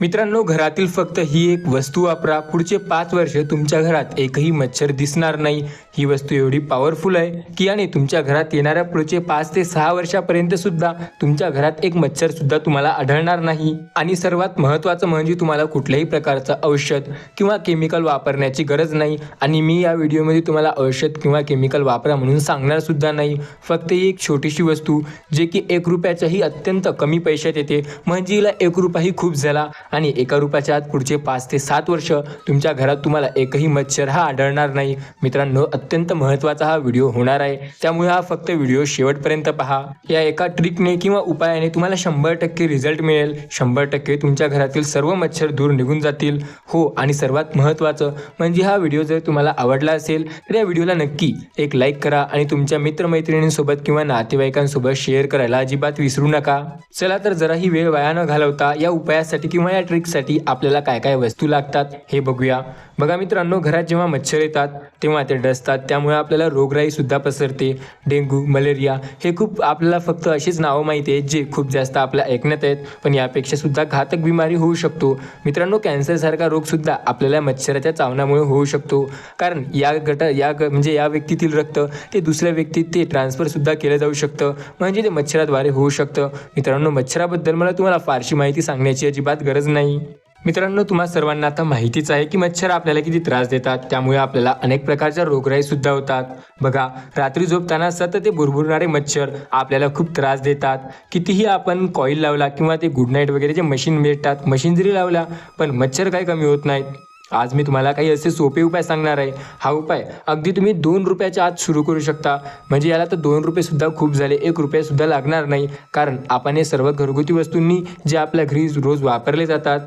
मित्रांनो घरातील फक्त ही एक वस्तू वापरा. पुढचे पाच वर्ष तुमच्या घरात एकही मच्छर दिसणार नाही. ही वस्तू एवढी पॉवरफुल आहे की आणि तुमच्या घरात येणाऱ्या पुढचे पाच ते सहा वर्षापर्यंत सुद्धा तुमच्या घरात एक मच्छर सुद्धा तुम्हाला आढळणार नाही. आणि सर्वात महत्त्वाचं म्हणजे तुम्हाला कुठल्याही प्रकारचं औषध किंवा केमिकल वापरण्याची गरज नाही. आणि मी या व्हिडिओमध्ये तुम्हाला औषध किंवा केमिकल वापरा म्हणून सांगणार सुद्धा नाही. फक्त ही एक छोटीशी वस्तू जे की एक रुपयाच्याही अत्यंत कमी पैशात येते. म्हणजे हिला एक रुपयाही खूप झाला. आणि एका रुपयाच्या आत पुढचे पाच ते सात वर्ष तुमच्या घरात तुम्हाला एकही मच्छर हा आढळणार नाही. मित्रांनो अत्यंत महत्त्वाचा हा व्हिडिओ होणार आहे. त्यामुळे हा फक्त व्हिडिओ शेवटपर्यंत पहा. या एका ट्रिकने किंवा उपायाने तुम्हाला शंभर टक्के रिझल्ट मिळेल. शंभर टक्के तुमच्या घरातील सर्व मच्छर दूर निघून जातील. हो आणि सर्वात महत्त्वाचं म्हणजे हा व्हिडिओ जर तुम्हाला आवडला असेल तर या व्हिडिओला नक्की एक लाईक करा आणि तुमच्या मित्रमैत्रिणींसोबत किंवा नातेवाईकांसोबत शेअर करायला अजिबात विसरू नका. चला तर जरा ही वेळ वाया न घालवता या उपायासाठी किंवा या ट्रिकसाठी आपल्याला काय काय वस्तू लागतात हे बघूया. बघा मित्रांनो घरात जेव्हा मच्छर येतात तेव्हा ते डसतात. त्यामुळे आपल्याला रोगराईसुद्धा पसरते. डेंग्यू मलेरिया हे खूप आपल्याला फक्त अशीच नावं माहिती आहेत जे खूप जास्त आपल्या ऐकण्यात आहेत. पण यापेक्षा सुद्धा घातक बिमारी होऊ शकतो. मित्रांनो कॅन्सरसारखा रोगसुद्धा आपल्याला मच्छराच्या चावण्यामुळे होऊ शकतो. कारण या गट या ग म्हणजे या व्यक्तीतील रक्त ते दुसऱ्या व्यक्तीत ते ट्रान्सफरसुद्धा केलं जाऊ शकतं. म्हणजे ते मच्छराद्वारे होऊ शकतं. मित्रांनो मच्छराबद्दल मला तुम्हाला फारशी माहिती सांगण्याची अजिबात गरज नाही. मित्रांनो तुम्हा सर्वांना आता माहितीच आहे की मच्छर आपल्याला किती त्रास देतात त्यामुळे आपल्याला अनेक प्रकारच्या रोगराई सुद्धा होतात. बघा रात्री झोपताना सतत ते बुरबुरणारे मच्छर आपल्याला खूप त्रास देतात. कितीही आपण कॉईल लावला किंवा ते गुड नाईट वगैरे जे मशीन भेटतात मशीन जरी लावला पण मच्छर काही कमी होत नाहीत. आज मी तुम्हाला काही असे सोपे उपाय सांगणार आहे. हा उपाय अगदी तुम्ही दोन रुपयाच्या आत सुरू करू शकता. म्हणजे याला तर दोन रुपयेसुद्धा खूप झाले एक रुपयासुद्धा लागणार नाही. कारण आपण हे सर्व घरगुती वस्तूंनी जे आपल्या घरी रोज वापरले जातात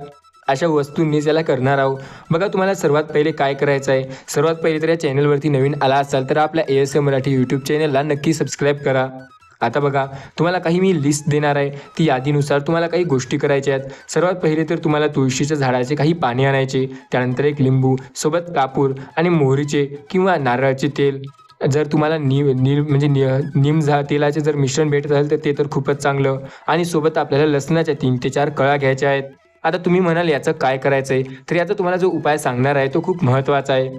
अशा वस्तूंनीच याला करणार आहोत. बघा तुम्हाला सर्वात पहिले काय करायचं आहे. सर्वात पहिले तर या चॅनलवरती नवीन आला असाल तर आपल्या A S A Marathi YouTube चॅनलला नक्की सबस्क्राईब करा. आता बघा तुम्हाला काही मी लिस्ट देणार आहे ती यादीनुसार तुम्हाला काही गोष्टी करायच्या आहेत. सर्वात पहिले तर तुम्हाला तुळशीच्या झाडाचे काही पाणी आणायचे त्यानंतर एक लिंबू सोबत कापूर आणि मोहरीचे किंवा नारळाचे तेल. जर तुम्हाला नी म्हणजे नी म्हणजे नि निम झा तेलाचे जर मिश्रण भेटत असेल तर ते तर खूपच चांगलं. आणि सोबत आपल्याला लसणाच्या तीन ते चार कळा घ्यायच्या आहेत. आता तुम्ही म्हणाल याचं काय करायचं आहे तर याचा तुम्हाला जो उपाय सांगणार आहे तो खूप महत्त्वाचा आहे.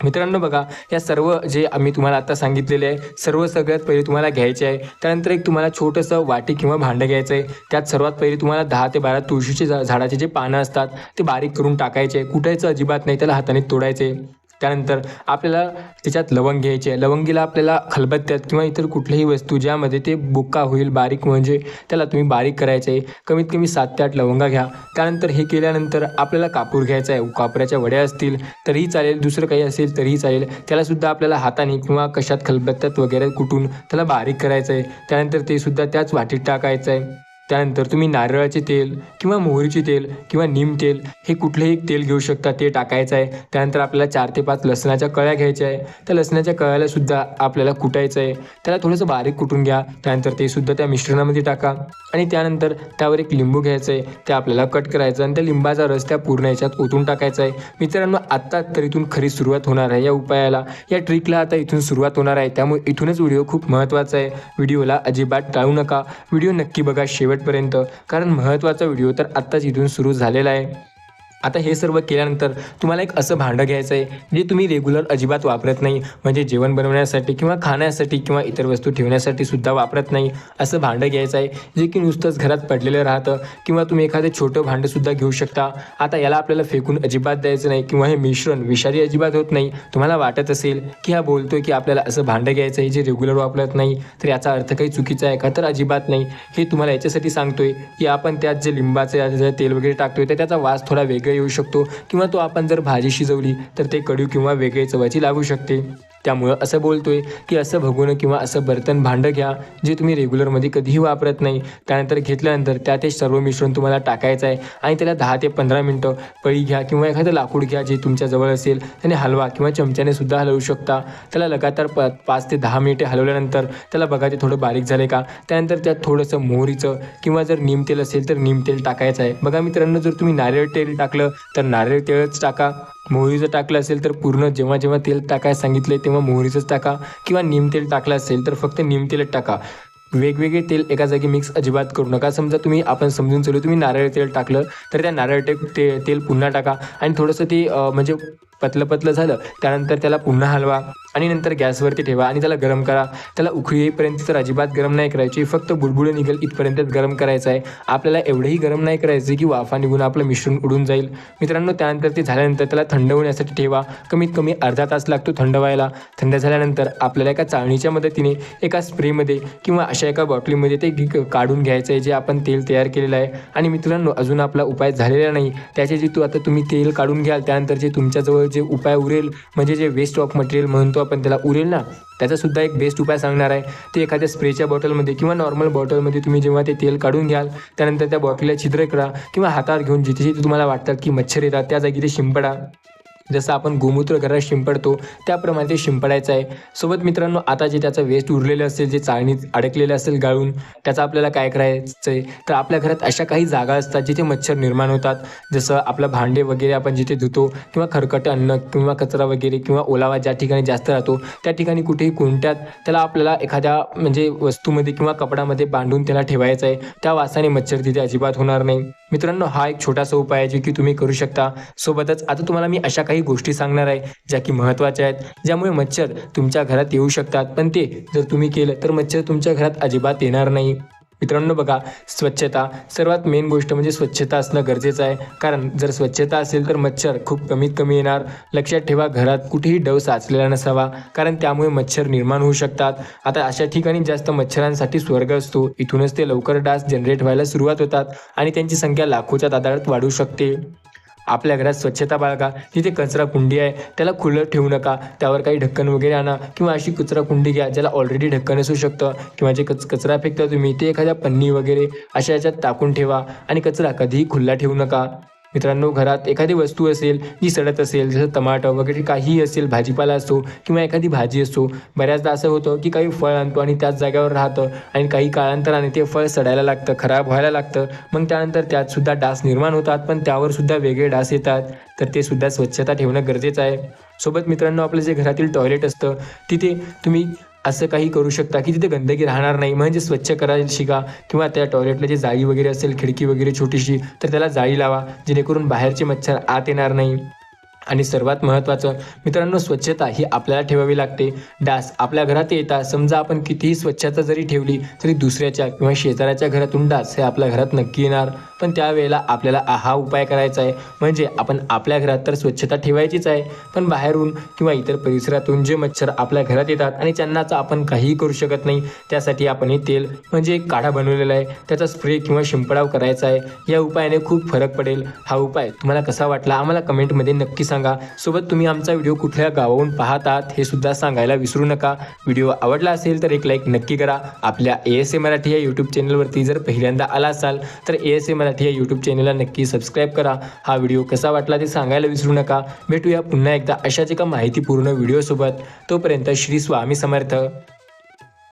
मित्रांनो बघा या सर्व जे आम्ही तुम्हाला आता सांगितलेले आहे सर्व सगळ्यात पहिले तुम्हाला घ्यायचे आहे. त्यानंतर एक तुम्हाला छोटंसं वाटी किंवा भांडं घ्यायचं आहे त्यात सर्वात पहिले तुम्हाला दहा ते बारा तुळशीचे झा झाडाचे जे पानं असतात ते बारीक करून टाकायचे. कुठायचं अजिबात नाही त्याला हाताने तोडायचे. त्यानंतर आपल्याला त्याच्यात लवंग घ्यायचे आहे. लवंगीला आपल्याला खलबत्त्यात किंवा इतर कुठल्याही वस्तू ज्यामध्ये ते बुक्का होईल बारीक म्हणजे त्याला तुम्ही बारीक करायचं आहे. कमीत कमी सात ते आठ लवंगा घ्या. त्यानंतर हे केल्यानंतर आपल्याला कापूर घ्यायचा आहे. कापऱ्याच्या वड्या असतील तरीही चालेल. दुसरं काही असेल तरीही चालेल. त्यालासुद्धा आपल्याला हाताने किंवा कशात खलबत्त्यात वगैरे कुटून त्याला बारीक करायचं आहे. त्यानंतर ते सुद्धा त्याच वाटीत टाकायचं आहे. त्यानंतर तुम्ही नारळाचे तेल किंवा मोहरीचे तेल किंवा नीम तेल हे कुठलेही एक तेल घेऊ शकता ते टाकायचं आहे. त्यानंतर आपल्याला चार ते पाच लसणाच्या कळ्या घ्यायच्या आहे. त्या लसणाच्या कळ्याला सुद्धा आपल्याला कुटायचं आहे. त्याला थोडंसं बारीक कुटून घ्या. त्यानंतर ते सुद्धा त्या मिश्रणामध्ये टाका. आणि त्यानंतर त्यावर एक लिंबू घ्यायचं आहे. ते आपल्याला कट करायचं आणि त्या लिंबाचा रस त्या पूर्ण याच्यात ओतून टाकायचा आहे. मित्रांनो आत्ता तर इथून खरी सुरुवात होणार आहे या उपायाला. या ट्रिकला आता इथून सुरुवात होणार आहे. त्यामुळे इथूनच व्हिडिओ खूप महत्त्वाचा आहे. व्हिडिओला अजिबात टाळू नका. व्हिडिओ नक्की बघा. शेवट शेवटपर्यंत. कारण महत्त्वाचा व्हिडिओ तर आत्ताच इथून सुरू झालेला आहे. आता हे सर्व केल्यानंतर तुम्हाला एक असं भांडं घ्यायचं आहे जे तुम्ही रेग्युलर अजिबात वापरत नाही. म्हणजे जेवण बनवण्यासाठी किंवा खाण्यासाठी किंवा इतर वस्तू ठेवण्यासाठी सुद्धा वापरत नाही. असं भांडं घ्यायचं आहे जे की नुसतंच घरात पडलेलं राहतं किंवा तुम्ही एखादं छोटं भांडंसुद्धा घेऊ शकता. आता याला आपल्याला फेकून अजिबात द्यायचं नाही किंवा हे मिश्रण विषारी अजिबात होत नाही. तुम्हाला वाटत असेल की हा बोलतोय की आपल्याला असं भांडं घ्यायचं आहे जे रेग्युलर वापरत नाही तर याचा अर्थ काही चुकीचा आहे का? तर अजिबात नाही. हे तुम्हाला याच्यासाठी सांगतोय की आपण त्यात जे लिंबाचे जे तेल वगैरे टाकतोय तर त्याचा वास थोडा वेगळा येऊ शकतो. किंवा तो आपण जर भाजी शिजवली तर ते कडू किंवा वेगळे चवाची लागू शकते. त्यामुळं असं बोलतोय की असं भगोनं किंवा असं बर्तन भांडं घ्या जे तुम्ही रेग्युलरमध्ये कधीही वापरत नाही. त्यानंतर घेतल्यानंतर त्यात हे सर्व मिश्रण तुम्हाला टाकायचं आहे आणि त्याला दहा ते पंधरा मिनटं पळी घ्या किंवा एखादं लाकूड घ्या जे तुमच्याजवळ असेल त्याने हलवा किंवा चमच्याने सुद्धा हलवू शकता. त्याला लगातार प पाच ते दहा मिनिटे हलवल्यानंतर त्याला बघा ते थोडं बारीक झाले का? त्यानंतर त्यात थोडंसं मोहरीचं किंवा जर नीम तेल असेल तर नीम तेल टाकायचं आहे. बघा मित्रांनो जर तुम्ही नारळ तेल टाकलं तर नारळ तेलच टाका. मोहरीचं टाकलं असेल तर पूर्ण जेव्हा जेव्हा तेल टाकायला सांगितले तेव्हा मोहरीचंच टाका. किंवा नीम तेल टाकलं असेल तर फक्त नीम तेलच टाका. वेगवेगळे तेल एका जागी मिक्स अजिबात करू नका. समजा तुम्ही आपण समजून चालू तुम्ही नारळ तेल टाकलं तर त्या नारळ ते ते तेल पुन्हा टाका. आणि थोडंसं ते म्हणजे पतलं पतलं झालं त्यानंतर त्याला पुन्हा हलवा. आणि नंतर गॅसवरती ठेवा आणि त्याला गरम करा. त्याला उकळी येईपर्यंत तर अजिबात गरम नाही करायची. फक्त बुडबुडे निघेल इथपर्यंतच गरम करायचं आहे. आपल्याला एवढंही गरम नाही करायचं की वाफा निघून आपलं मिश्रण उडून जाईल. मित्रांनो त्यानंतर ते झाल्यानंतर त्याला थंड होण्यासाठी ठेवा. कमीत कमी अर्धा तास लागतो थंड व्हायला. थंड झाल्यानंतर आपल्याला एका चाळणीच्या मदतीने एका स्प्रेमध्ये किंवा अशा एका बॉटलीमध्ये ते काढून घ्यायचं आहे जे आपण तेल तयार केलेलं आहे. आणि मित्रांनो अजून आपला उपाय झालेला नाही. त्याचे जे तू आता तुम्ही तेल काढून घ्याल त्यानंतर जे तुमच्याजवळ जे उपाय उरेल म्हणजे जे वेस्ट ऑफ मटेरियल म्हणतो पण त्याला उरेल ना? त्याचा सुद्धा एक बेस्ट उपाय सांगणार आहे. ते एखाद्या स्प्रेच्या बॉटलमध्ये किंवा नॉर्मल बॉटलमध्ये तुम्ही जेव्हा ते तेल काढून घ्याल त्यानंतर त्या बॉटलला छिद्र करा किंवा हातावर घेऊन जिथे जिथे तुम्हाला वाटतात की मच्छर येतात त्या जागी ते शिंपडा. जसं आपण गोमूत्र घरात शिंपडतो त्याप्रमाणे ते शिंपडायचं आहे. सोबत मित्रांनो आता जे त्याचं वेस्ट उरलेलं असेल जे चाळणीत अडकलेलं असेल गाळून त्याचं आपल्याला काय करायचं आहे? तर आपल्या घरात अशा काही जागा असतात जिथे मच्छर निर्माण होतात. जसं आपलं भांडे वगैरे आपण जिथे धुतो किंवा खरकट अन्न किंवा कचरा वगैरे किंवा ओलावा ज्या ठिकाणी जास्त राहतो त्या ठिकाणी कुठेही कोणत्यात त्याला आपल्याला एखाद्या म्हणजे वस्तूमध्ये किंवा कपडामध्ये बांधून त्याला ठेवायचं आहे. त्या वासाने मच्छर तिथे अजिबात होणार नाही. मित्रांनो हा एक छोटासा उपाय आहे जे की तुम्ही करू शकता. सोबतच आता तुम्हाला मी अशा काही गोष्टी सांगणार आहे ज्या की महत्त्वाच्या आहेत ज्यामुळे मच्छर तुमच्या घरात येऊ शकतात. पण ते जर तुम्ही केलं तर मच्छर तुमच्या घरात अजिबात येणार नाही. मित्रांनो बघा स्वच्छता. सर्वात मेन गोष्ट म्हणजे स्वच्छता असणं गरजेचं आहे. कारण जर स्वच्छता असेल तर मच्छर खूप कमीत कमी येणार. लक्षात ठेवा घरात कुठेही डव साचलेला नसावा. कारण त्यामुळे मच्छर निर्माण होऊ शकतात. आता अशा ठिकाणी जास्त मच्छरांसाठी स्वर्ग असतो. इथूनच ते लवकर डास जनरेट व्हायला सुरुवात होतात आणि त्यांची संख्या लाखोच्या दादाळात वाढू शकते. आपल्या घरात स्वच्छता बाळगा. तिथे कचरा कुंडी आहे त्याला खुलं ठेवू नका. त्यावर काही ढक्कन वगैरे आणा किंवा अशी कचरा कुंडी घ्या ज्याला ऑलरेडी ढक्कन असू शकतं. किंवा जे कच कचरा फेकता तुम्ही ते एखाद्या पन्नी वगैरे अशा याच्यात टाकून ठेवा. आणि कचरा कधीही खुल्ला ठेवू नका. मित्रांनो घरात एखादी वस्तू असेल जी सडत असेल जसं टमाटर वगैरे काहीही असेल भाजीपाला असो किंवा एखादी भाजी असो बऱ्याचदा असं होतं की काही फळ आणतो आणि त्याच जागेवर राहतं आणि काही काळांतराने ते फळ सडायला लागतं खराब व्हायला लागतं. मग त्यानंतर त्यातसुद्धा डास निर्माण होतात पण त्यावरसुद्धा वेगळे डास येतात. तर ते सुद्धा स्वच्छता ठेवणं गरजेचं आहे. सोबत मित्रांनो आपलं जे घरातील टॉयलेट असतं तिथे तुम्ही असं काही करू शकता की तिथे गंदगी राहणार नाही. म्हणजे स्वच्छ करायला शिका. किंवा त्या टॉयलेटला जे जाळी वगैरे असेल खिडकी वगैरे छोटीशी तर त्याला जाळी लावा. जेणेकरून बाहेरचे मच्छर आत येणार नाही. आणि सर्वात महत्त्वाचं मित्रांनो स्वच्छता ही आपल्याला ठेवावी लागते. डास आपल्या घरात येता समजा आपण कितीही स्वच्छता जरी ठेवली तरी दुसऱ्याच्या किंवा शेजाऱ्याच्या घरातून डास हे आपल्या घरात नक्की येणार. पण त्यावेळेला आपल्याला हा उपाय करायचा आहे. म्हणजे आपण आपल्या घरात तर स्वच्छता ठेवायचीच आहे पण बाहेरून किंवा इतर परिसरातून जे मच्छर आपल्या घरात येतात आणि त्यांनाच आपण काहीही करू शकत नाही त्यासाठी आपण हे तेल म्हणजे एक काढा बनवलेला आहे. त्याचा स्प्रे किंवा शिंपडाव करायचा आहे. या उपायाने खूप फरक पडेल. हा उपाय तुम्हाला कसा वाटला? आम्हाला कमेंटमध्ये नक्की सांगा. सोबत तुम्ही आमचा व्हिडिओ कुठल्या गावाहून पाहत आहात हे सुद्धा सांगायला विसरू नका. व्हिडिओ आवडला असेल तर एक लाईक नक्की करा. आपल्या ए एस ए मराठी या यूट्यूब चॅनलवरती जर पहिल्यांदा आला असाल तर ए एस ए मराठी या यूट्यूब चॅनलला नक्की सबस्क्राईब करा. हा व्हिडिओ कसा वाटला ते सांगायला विसरू नका. भेटूया पुन्हा एकदा अशाच एका माहितीपूर्ण व्हिडिओसोबत. तोपर्यंत श्री स्वामी समर्थ.